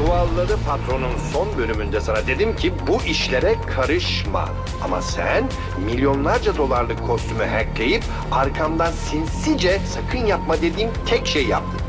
Çuvalladı patronun son bölümünde sana dedim ki bu işlere karışma. Ama sen milyonlarca dolarlık kostümü hackleyip arkamdan sinsice sakın yapma dediğim tek şey yaptın.